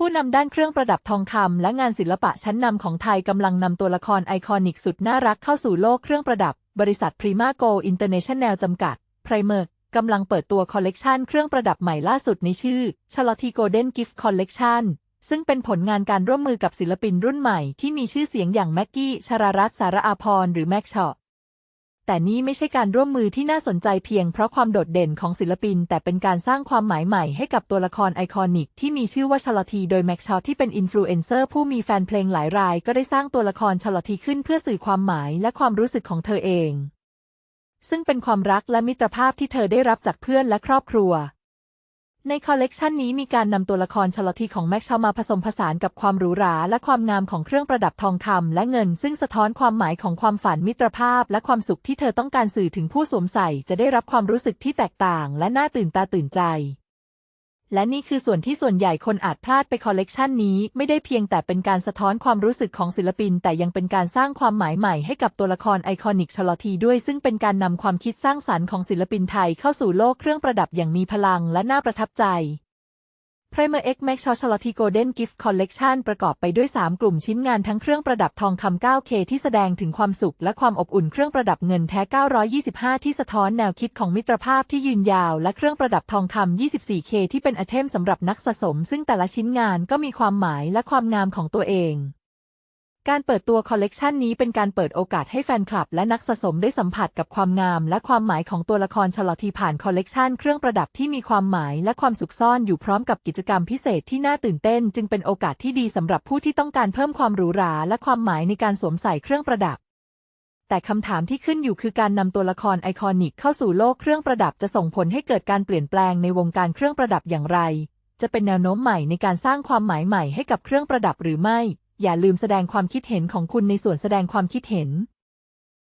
ผู้นำด้านเครื่องประดับทองคำและงานศิลปะชั้นนำของไทยกำลังนำตัวละครไอคอนิกสุดน่ารักเข้าสู่โลกเครื่องประดับ บริษัท Prima Go International จำกัด Primer กำลังเปิดตัวคอลเลกชันเครื่องประดับใหม่ล่าสุดในชื่อ Charlotte Golden Gift Collection ซึ่งเป็นผลงานการร่วมมือกับศิลปินรุ่นใหม่ที่มีชื่อเสียงอย่างแม็กกี้ ชรารัตสารอาพรหรือแม็กชอ แต่นี่ไม่ใช่การร่วมมือที่น่าสนใจเพียงเพราะความโดดเด่นของศิลปิน แต่เป็นการสร้างความหมายใหม่ให้กับตัวละครไอคอนิก ที่มีชื่อว่าชลอทีโดยแม็กชอที่เป็นอินฟลูเอนเซอร์ผู้มีแฟนเพลงหลายราย ก็ได้สร้างตัวละครชลอทีขึ้นเพื่อสื่อความหมายและความรู้สึกของเธอเอง ซึ่งเป็นความรักและมิตรภาพที่เธอได้รับจากเพื่อนและครอบครัว ในคอลเลกชันนี้มีการนำตัวละครชลทีของแม็กชามาผสมผสานกับความหรูหราและความงามของเครื่องประดับทองคำและเงิน ซึ่งสะท้อนความหมายของความฝันมิตรภาพ และความสุขที่เธอต้องการสื่อถึงผู้สวมใส่ จะได้รับความรู้สึกที่แตกต่าง และน่าตื่นตาตื่นใจ และนี่คือส่วนที่ส่วนใหญ่คนอาจพลาดไปคอลเลกชันนี้ไม่ได้เพียงแต่เป็นการสะท้อนความรู้สึกของศิลปิน แต่ยังเป็นการสร้างความหมายใหม่ให้กับตัวละครไอคอนิกชลอทีด้วย ซึ่งเป็นการนำความคิดสร้างสรรค์ของศิลปินไทยเข้าสู่โลกเครื่องประดับอย่างมีพลังและน่าประทับใจ Primer X Max Shaw Charlotte Golden Gift Collection ประกอบไปด้วย 3 กลุ่มชิ้นงานทั้งเครื่องประดับทองคำ 9K ที่แสดงถึงความสุขและความอบอุ่นเครื่องประดับเงินแท้ 925 ที่สะท้อนแนวคิดของมิตรภาพที่ยืนยาว และเครื่องประดับทองคำ 24K ที่เป็นอเทมสำหรับนักสะสม ซึ่งแต่ละชิ้นงานก็มีความหมายและความงามของตัวเอง การเปิดตัวคอลเลกชันนี้เป็นการเปิดโอกาสให้แฟนคลับและนักสะสมได้สัมผัสกับความงามและความหมายของตัวละครชลอทีผ่านคอลเลกชันเครื่องประดับที่มีความหมายและความสุขซ่อนอยู่พร้อมกับกิจกรรมพิเศษที่น่าตื่นเต้น จึงเป็นโอกาสที่ดีสำหรับผู้ที่ต้องการเพิ่มความหรูหราและความหมายในการสวมใส่เครื่องประดับ แต่คำถามที่ขึ้นอยู่คือการนำตัวละครไอคอนิกเข้าสู่โลกเครื่องประดับจะส่งผลให้เกิดการเปลี่ยนแปลงในวงการเครื่องประดับอย่างไร จะเป็นแนวโน้มใหม่ในการสร้างความหมายใหม่ให้กับเครื่องประดับหรือไม่ อย่าลืมแสดงความคิดเห็นของคุณในส่วนแสดงความคิดเห็น